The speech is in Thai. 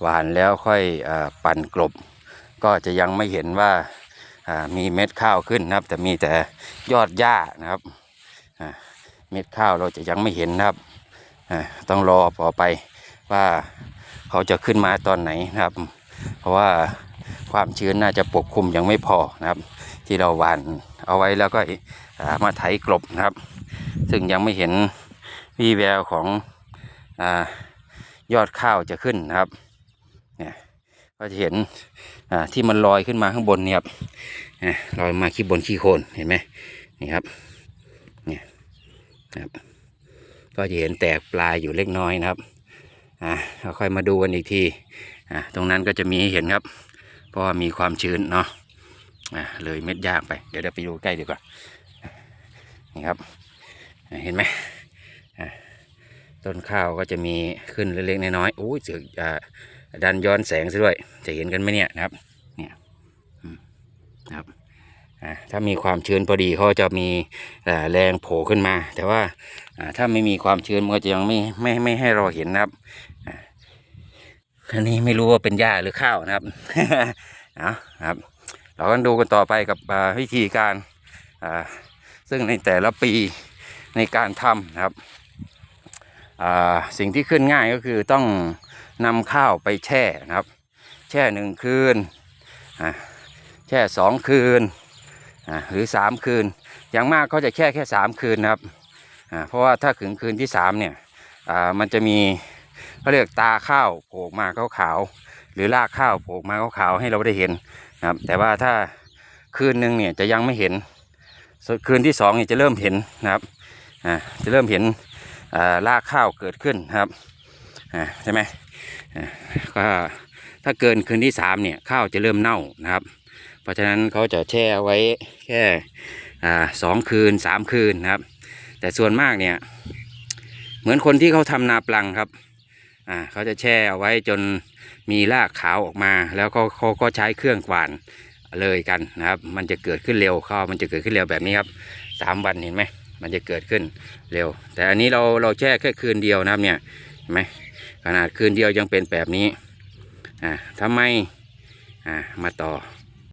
หวานแล้วค่อยอปั่นกลบ ก็จะยังไม่เห็นว่ามีเม็ดข้าวขึ้นนะครับ แต่มีแต่ยอดหญ้านะครับเม็ดข้าวเราจะยังไม่เห็นนะครับต้องรอต่อไปว่าเขาจะขึ้นมาตอนไหนนะครับ เพราะว่าความชื้นน่าจะปกคลุมยังไม่พอนะครับ ที่เราหวานเอาไว้แล้วก็มาไถกลบนะครับ ซึ่งยังไม่เห็นวี่แววของอ ยอดข้าวจะขึ้นนะครับเนี่ยก็จะเห็นอ่าที่มันลอยขึ้นมาข้างบนเนี่ยครับอะลอยมาขี้บนขี้โคนเห็นไหมนี่ครับเนี่ยครับ ก็จะเห็นแตกปลายอยู่เล็กน้อยนะครับอ่าเราค่อยมาดูกันอีกทีอ่าตรงนั้นก็จะมีให้เห็นครับ เพราะว่ามีความชื้นเนาะอ่าเลยเม็ดยากไปเดี๋ยวเราไปดูใกล้ดีกว่านี่ครับเห็นไหมอะ ต้นข้าวก็จะมีขึ้นเล็กๆน้อยๆโอ้ยเสือกดันย้อนแสงซะด้วย จะเห็นกันไหมเนี่ยนะครับ เนี่ยนะครับถ้ามีความชื้นพอดีเขาจะมีแรงโผล่ขึ้นมา แต่ว่าถ้าไม่มีความชื้นมันก็จะยังไม่ไม่ไม่ให้เราเห็นนะครับอันนี้ไม่รู้ว่าเป็นหญ้าหรือข้าวนะครับเอาครับ เราก็ดูกันต่อไปกับวิธีการซึ่งในแต่ละปีในการทำนะครับ สิ่งที่ขึ้นง่ายก็คือต้องนำข้าวไปแช่นะครับ แช่หนึ่งคืนแช่สองคืนหรือสามคืน อย่างมากก็จะแช่แค่สามคืนนะครับเพราะว่าถ้าถึงคืนที่สามเนี่ยมันจะมีเขาเรียกตาข้าวโผล่มาขาวๆหรือรากข้าวโผล่มาขาวๆให้เราได้เห็นนะครับ แต่ว่าถ้าคืนหนึ่งเนี่ยจะยังไม่เห็นคืนที่สองเนี่ยจะเริ่มเห็นนะครับจะเริ่มเห็น รากข้าวเกิดขึ้นครับใช่ไหมก็ถ้าเกินคืนที่สามเนี่ยข้าวจะเริ่มเน่านะครับ เพราะฉะนั้นเขาจะแช่ไว้แค่สองคืนสามคืนนะครับ แต่ส่วนมากเนี่ยเหมือนคนที่เขาทำนาปลังครับเขาจะแช่เอาไว้จนมีรากขาวออกมา แล้วเขาเขาก็ใช้เครื่องกวานเลยกันนะครับ มันจะเกิดขึ้นเร็วข้าวมันจะเกิดขึ้นเร็วแบบนี้ครับสามวันเห็นไหม มันจะเกิดขึ้นเร็ว แต่อันนี้เราเราแช่แค่คืนเดียวนะครับเนี่ยเห็นไหมขนาดคืนเดียวยังเป็นแบบนี้อ่าทำไมอ่ามาต่อ